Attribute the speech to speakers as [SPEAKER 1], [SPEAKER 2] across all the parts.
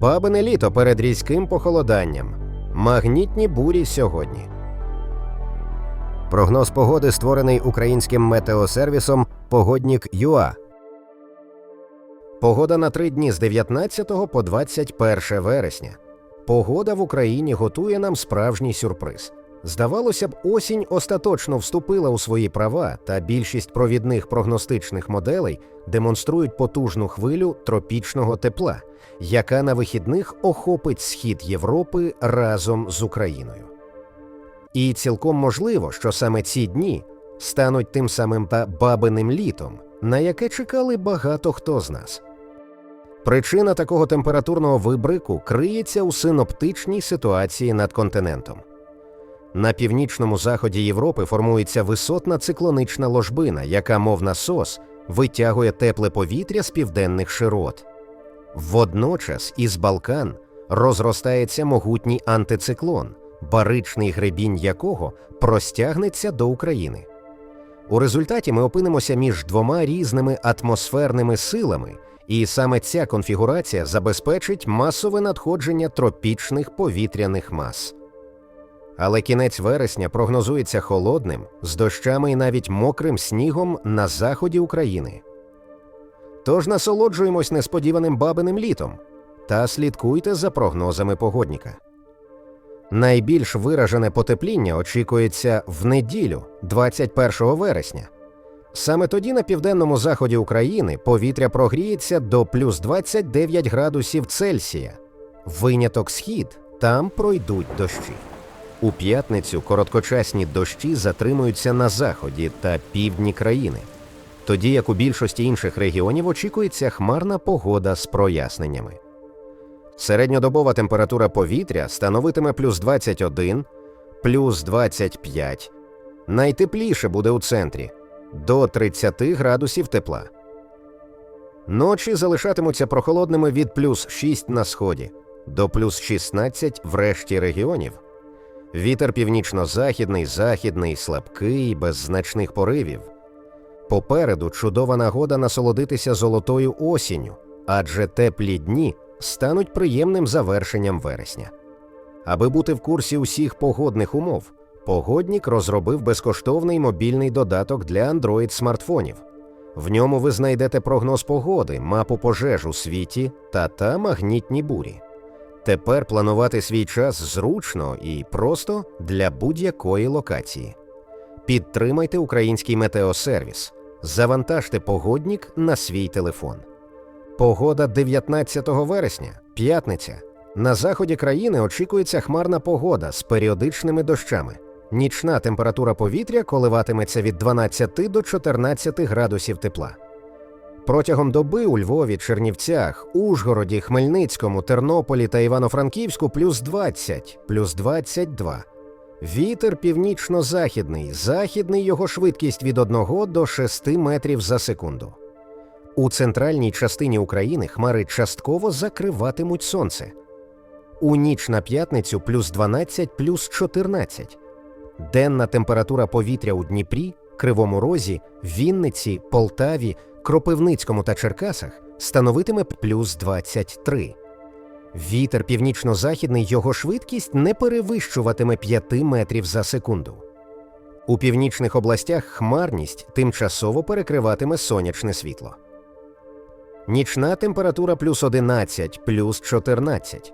[SPEAKER 1] Бабине літо перед різким похолоданням. Магнітні бурі сьогодні. Прогноз погоди створений українським метеосервісом Погоднік ЮА. Погода на три дні з 19 по 21 вересня. Погода в Україні готує нам справжній сюрприз. Здавалося б, осінь остаточно вступила у свої права, та більшість провідних прогностичних моделей демонструють потужну хвилю тропічного тепла, яка на вихідних охопить схід Європи разом з Україною. І цілком можливо, що саме ці дні стануть тим самим та бабиним літом, на яке чекали багато хто з нас. Причина такого температурного вибрику криється у синоптичній ситуації над континентом. На північному заході Європи формується висотна циклонична ложбина, яка, мов насос, витягує тепле повітря з південних широт. Водночас із Балкан розростається могутній антициклон, баричний гребінь якого простягнеться до України. У результаті ми опинимося між двома різними атмосферними силами, і саме ця конфігурація забезпечить масове надходження тропічних повітряних мас. Але кінець вересня прогнозується холодним, з дощами і навіть мокрим снігом на заході України. Тож насолоджуємось несподіваним бабиним літом та слідкуйте за прогнозами погодніка. Найбільш виражене потепління очікується в неділю, 21 вересня. Саме тоді на південному заході України повітря прогріється до плюс 29 градусів Цельсія. Виняток схід там пройдуть дощі. У п'ятницю короткочасні дощі затримуються на заході та півдні країни, тоді як у більшості інших регіонів очікується хмарна погода з проясненнями. Середньодобова температура повітря становитиме плюс 21, плюс 25. Найтепліше буде у центрі до 30 градусів тепла. Ночі залишатимуться прохолодними від плюс 6 на сході до плюс 16 в решті регіонів. Вітер північно-західний, західний, слабкий, без значних поривів. Попереду чудова нагода насолодитися золотою осінню, адже теплі дні стануть приємним завершенням вересня. Аби бути в курсі усіх погодних умов, погоднік розробив безкоштовний мобільний додаток для Android смартфонів. В ньому ви знайдете прогноз погоди, мапу пожеж у світі та та магнітні бурі. Тепер планувати свій час зручно і просто для будь-якої локації. Підтримайте український метеосервіс, завантажте погоднік на свій телефон. Погода 19 вересня, п'ятниця. На заході країни очікується хмарна погода з періодичними дощами. Нічна температура повітря коливатиметься від 12 до 14 градусів тепла. Протягом доби у Львові, Чернівцях, Ужгороді, Хмельницькому, Тернополі та Івано-Франківську плюс 20, плюс 22. Вітер північно-західний, західний його швидкість від 1 до 6 метрів за секунду. У центральній частині України хмари частково закриватимуть сонце. У ніч на п'ятницю плюс 12, плюс 14. Денна температура повітря у Дніпрі, Кривому Розі, Вінниці, Полтаві, Кропивницькому та Черкасах становитиме плюс 23. Вітер північно-західний його швидкість не перевищуватиме 5 метрів за секунду. У північних областях хмарність тимчасово перекриватиме сонячне світло. Нічна температура плюс 11, плюс 14.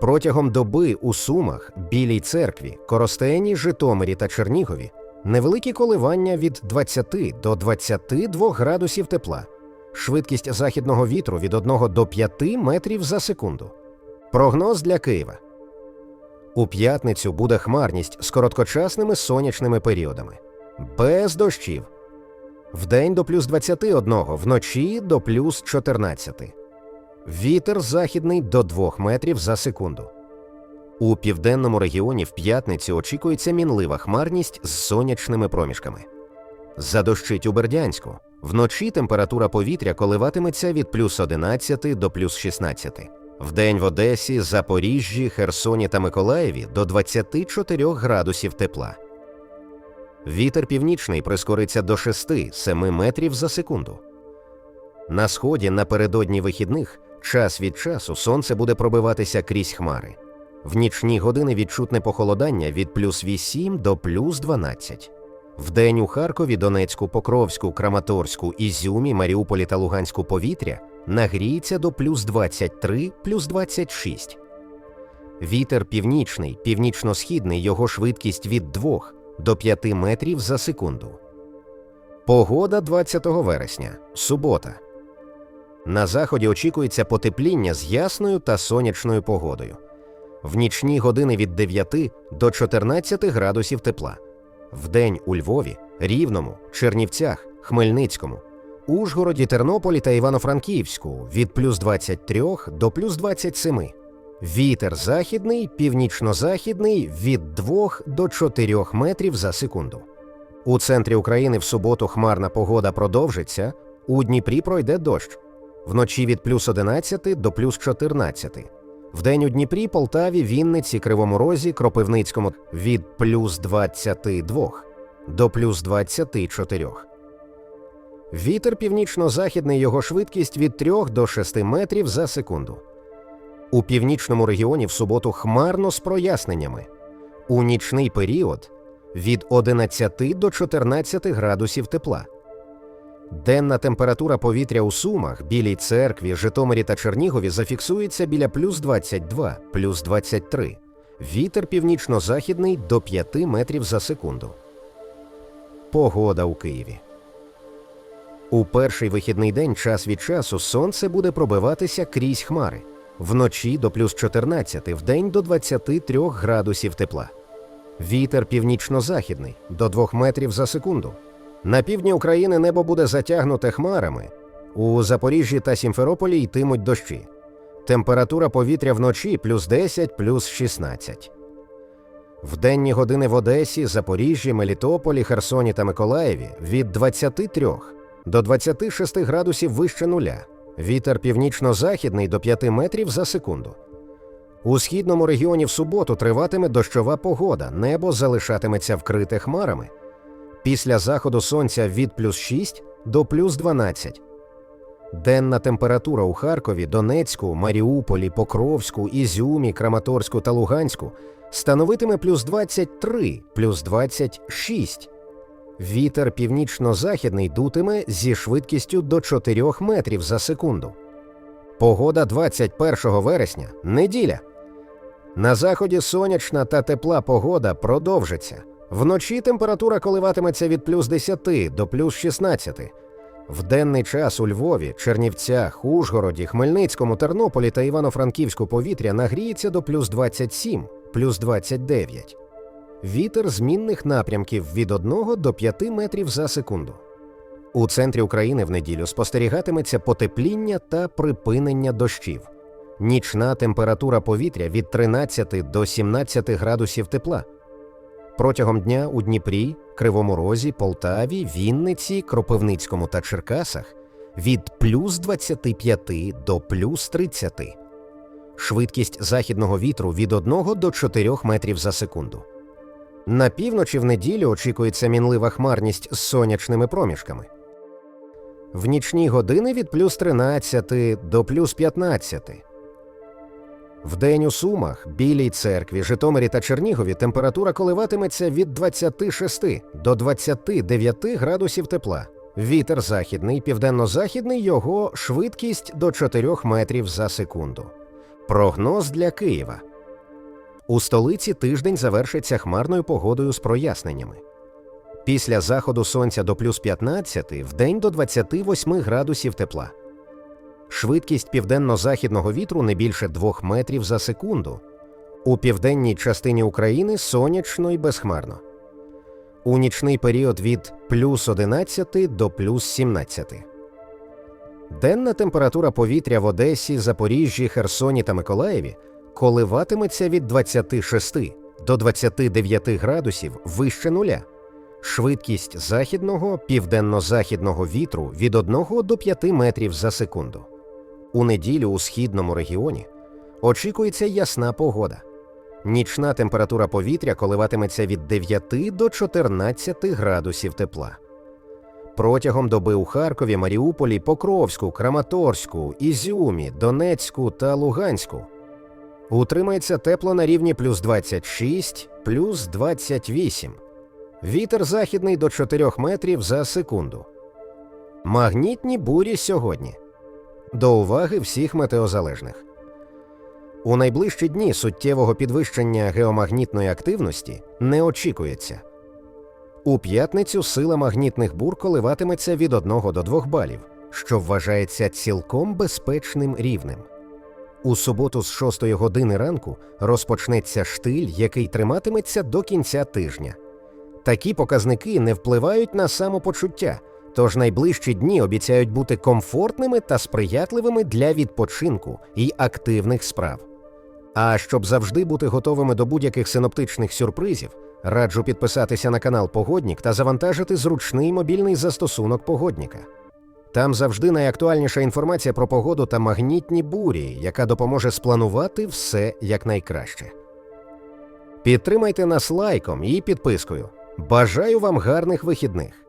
[SPEAKER 1] Протягом доби у Сумах, Білій церкві, Коростені, Житомирі та Чернігові невеликі коливання від 20 до 22 градусів тепла, швидкість західного вітру від 1 до 5 метрів за секунду. Прогноз для Києва. У п'ятницю буде хмарність з короткочасними сонячними періодами, без дощів. Вдень до плюс 21, вночі до плюс 14. Вітер західний до 2 метрів за секунду. У південному регіоні в п'ятницю очікується мінлива хмарність з сонячними проміжками. Задощить у Бердянську. Вночі температура повітря коливатиметься від плюс 11 до плюс 16. Вдень в Одесі, Запоріжжі, Херсоні та Миколаєві до 24 градусів тепла. Вітер північний прискориться до 6-7 метрів за секунду. На сході напередодні вихідних Час від часу сонце буде пробиватися крізь хмари. В нічні години відчутне похолодання від плюс 8 до плюс 12. Вдень у Харкові, Донецьку, Покровську, Краматорську, Ізюмі, Маріуполі та Луганську повітря нагріється до плюс 23, плюс 26. Вітер північний, північно-східний, його швидкість від 2 до 5 метрів за секунду. Погода 20 вересня, субота. На заході очікується потепління з ясною та сонячною погодою. В нічні години від 9 до 14 градусів тепла. Вдень у Львові, Рівному, Чернівцях, Хмельницькому, Ужгороді, Тернополі та Івано-Франківську від плюс 23 до плюс 27. Вітер західний, північно-західний від 2 до 4 метрів за секунду. У центрі України в суботу хмарна погода продовжиться, у Дніпрі пройде дощ. Вночі від плюс 11 до плюс 14. Вдень у Дніпрі, Полтаві, Вінниці, Кривому Розі, Кропивницькому від плюс 22 до плюс 24. Вітер північно-західний його швидкість від 3 до 6 метрів за секунду. У північному регіоні в суботу хмарно з проясненнями. У нічний період від 11 до 14 градусів тепла. Денна температура повітря у Сумах, Білій церкві, Житомирі та Чернігові зафіксується біля плюс 22, плюс 23. Вітер північно-західний до 5 метрів за секунду. Погода у Києві. У перший вихідний день час від часу сонце буде пробиватися крізь хмари. Вночі до плюс 14, вдень до 23 градусів тепла. Вітер північно-західний до 2 метрів за секунду. На півдні України небо буде затягнуте хмарами. У Запоріжжі та Сімферополі йтимуть дощі. Температура повітря вночі плюс 10, плюс 16. В денні години в Одесі, Запоріжжі, Мелітополі, Херсоні та Миколаєві від 23 до 26 градусів вище нуля. Вітер північно-західний до 5 метрів за секунду. У східному регіоні в суботу триватиме дощова погода, небо залишатиметься вкрите хмарами. Після заходу сонця від плюс 6 до плюс 12. Денна температура у Харкові, Донецьку, Маріуполі, Покровську, Ізюмі, Краматорську та Луганську становитиме плюс 23, плюс 26. Вітер північно-західний дутиме зі швидкістю до 4 метрів за секунду. Погода 21 вересня неділя. На заході сонячна та тепла погода продовжиться. Вночі температура коливатиметься від плюс 10 до плюс 16. В денний час у Львові, Чернівцях, Ужгороді, Хмельницькому, Тернополі та Івано-Франківську повітря нагріється до плюс 27, плюс 29. Вітер змінних напрямків від 1 до 5 метрів за секунду. У центрі України в неділю спостерігатиметься потепління та припинення дощів. Нічна температура повітря від 13 до 17 градусів тепла. Протягом дня у Дніпрі, Кривому Розі, Полтаві, Вінниці, Кропивницькому та Черкасах від плюс 25 до плюс 30. Швидкість західного вітру від 1 до 4 метрів за секунду. На півночі в неділю очікується мінлива хмарність з сонячними проміжками. В нічні години від плюс 13 до плюс 15. Вдень у Сумах, Білій церкві, Житомирі та Чернігові температура коливатиметься від 26 до 29 градусів тепла. Вітер західний, південно-західний його швидкість до 4 метрів за секунду. Прогноз для Києва. У столиці тиждень завершиться хмарною погодою з проясненнями. Після заходу сонця до плюс 15 вдень до 28 градусів тепла. Швидкість південно-західного вітру не більше 2 метрів за секунду. У південній частині України сонячно і безхмарно. У нічний період від плюс 11 до плюс 17. Денна температура повітря в Одесі, Запоріжжі, Херсоні та Миколаєві коливатиметься від 26 до 29 градусів вище нуля. Швидкість західного південно-західного вітру від 1 до 5 метрів за секунду. У неділю у східному регіоні очікується ясна погода. Нічна температура повітря коливатиметься від 9 до 14 градусів тепла. Протягом доби у Харкові, Маріуполі, Покровську, Краматорську, Ізюмі, Донецьку та Луганську. Утримається тепло на рівні плюс 26, плюс 28. Вітер західний до 4 метрів за секунду. Магнітні бурі сьогодні. До уваги всіх метеозалежних. У найближчі дні суттєвого підвищення геомагнітної активності не очікується. У п'ятницю сила магнітних бур коливатиметься від 1 до 2 балів, що вважається цілком безпечним рівнем. У суботу з 6 години ранку розпочнеться штиль, який триматиметься до кінця тижня. Такі показники не впливають на самопочуття, тож найближчі дні обіцяють бути комфортними та сприятливими для відпочинку і активних справ. А щоб завжди бути готовими до будь-яких синоптичних сюрпризів, раджу підписатися на канал Погоднік та завантажити зручний мобільний застосунок Погодніка. Там завжди найактуальніша інформація про погоду та магнітні бурі, яка допоможе спланувати все якнайкраще. Підтримайте нас лайком і підпискою. Бажаю вам гарних вихідних!